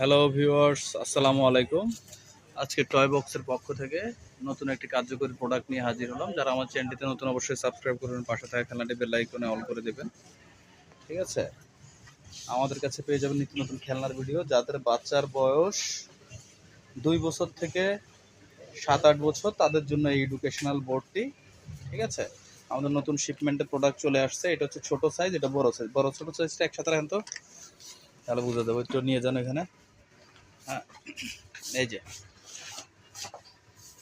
Hello viewers আসসালামু আলাইকুম। আজকে টয় বক্সের পক্ষ থেকে নতুন একটি কার্যকরী প্রোডাক্ট নিয়ে হাজির হলাম। যারা আমার চ্যানেলটিতে নতুন, অবশ্যই সাবস্ক্রাইব করবেন পাশে থাকা খেলাটি বেল আইকনে অল করে দেবেন। ঠিক আছে? আমাদের কাছে পেয়ে যাবেন নিত্য নতুন খেলনার ভিডিও যাদের বাচ্চার বয়স দুই বছর থেকে সাত আট বছর, তাদের জন্য এই এডুকেশনাল বোর্ডটি ঠিক আছে? আমাদের নতুন শিপমেন্টের প্রোডাক্ট চলে আসছে। এটা হচ্ছে ছোটো সাইজ এটা বড় সাইজ বড়, ছোটো সাইজটা একসাথে তাহলে বুঝে দেবো। একটু নিয়ে যান এখানে। এই যে।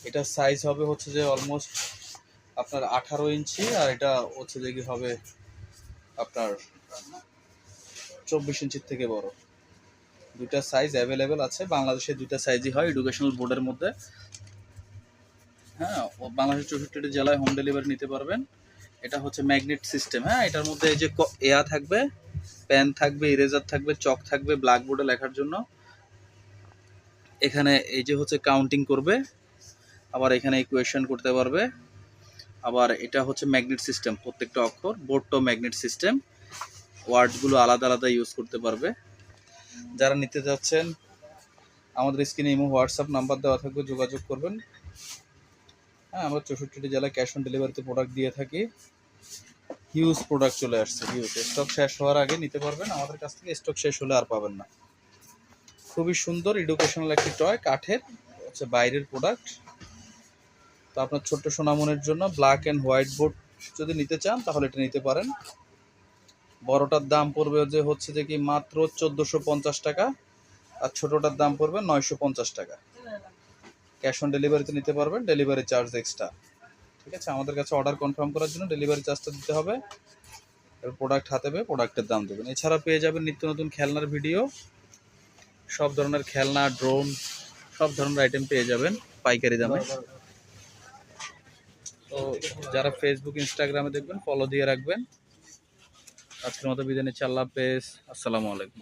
এটা সাইজ হবে হচ্ছে যে অলমোস্ট আপনার আঠারো ইঞ্চি আর এটা হচ্ছে যে কি হবে আপনার চব্বিশ ইঞ্চির থেকে বড়। দুইটা সাইজ অ্যাভেলেবেল আছে। বাংলাদেশে দুইটা সাইজই হয় এডুকেশনাল বোর্ডের মধ্যে। হ্যাঁ বাংলাদেশের চৌষট্টিটি জেলায় হোম ডেলিভারি নিতে পারবেন। এটা হচ্ছে ম্যাগনেট সিস্টেম হ্যাঁ এটার মধ্যে এই যে এয়া থাকবে পেন থাকবে ইরেজার থাকবে চক থাকবে ব্ল্যাকবোর্ডে লেখার জন্য। এখানে এই যে হচ্ছে কাউন্টিং করবে, আবার এখানে ইকুয়েশন করতে পারবে। আবার এটা হচ্ছে ম্যাগনেট সিস্টেম প্রত্যেকটা অক্ষর বোর্ডটাও ম্যাগনেট সিস্টেম ওয়ার্ডগুলো আলাদা আলাদা ইউজ করতে পারবে। যারা নিতে যাচ্ছেন, আমাদের স্ক্রিনে ইমো, হোয়াটসঅ্যাপ নাম্বার দেওয়া থাকবে, যোগাযোগ করবেন। হ্যাঁ আমরা চৌষট্টিটি জেলায় ক্যাশ অন ডেলিভারিতে প্রোডাক্ট দিয়ে থাকি। হিউজ প্রোডাক্ট চলে আসছে হিউজ স্টক শেষ হওয়ার আগে নিতে পারবেন, আমাদের কাছ থেকে স্টক শেষ হলে আর পাবেন না। খুবই সুন্দর এডুকেশনাল একটি টয় কাঠের, হচ্ছে বাইরের প্রোডাক্ট তো আপনার ছোট্ট সোনামনের জন্য ব্ল্যাক অ্যান্ড হোয়াইট বোর্ড যদি নিতে চান, তাহলে এটা নিতে পারেন। বড়টার দাম পড়বে যে হচ্ছে যে কি মাত্র চোদ্দোশো পঞ্চাশ টাকা, আর ছোটোটার দাম পড়বে নয়শো পঞ্চাশ টাকা। ক্যাশ অন ডেলিভারিতে নিতে পারবেন ডেলিভারি চার্জ এক্সট্রা ঠিক আছে? আমাদের কাছে অর্ডার কনফার্ম করার জন্য ডেলিভারি চার্জটা দিতে হবে। প্রোডাক্ট হাতে পেয়ে প্রোডাক্টের দাম দেবেন। এছাড়া পেয়ে যাবেন নিত্য নতুন খেলনার ভিডিও সব ধরনের খেলনা ড্রোন সব ধরনের আইটেম পেয়ে যাবেন পাইকারি দামে। তো যারা ফেসবুক ইনস্টাগ্রামে দেখবেন ফলো দিয়ে রাখবেন। আজকের মতো বিদায় নিচ্ছি, আল্লাহ হাফেজ। আসসালামু আলাইকুম।